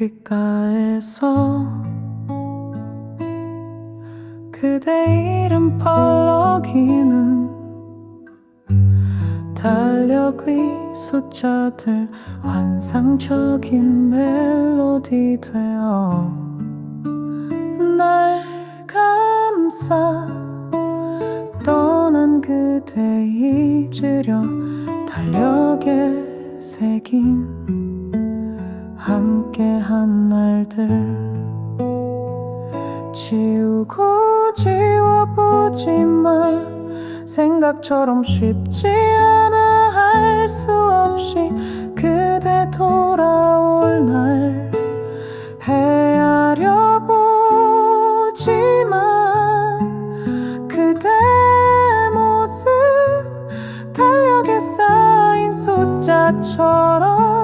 귓가에서 그대 이름 펄럭이는 달력의 숫자들 환상적인 멜로디 되어 날 감싸 떠난 그대 잊으려 달력에 새긴 함께한 날들. 지우고 지워보지 마 생각처럼 쉽지 않아 할 수 없이 그대 돌아올 날. 헤아려 보지만 그대 모습 달력에 쌓인 숫자처럼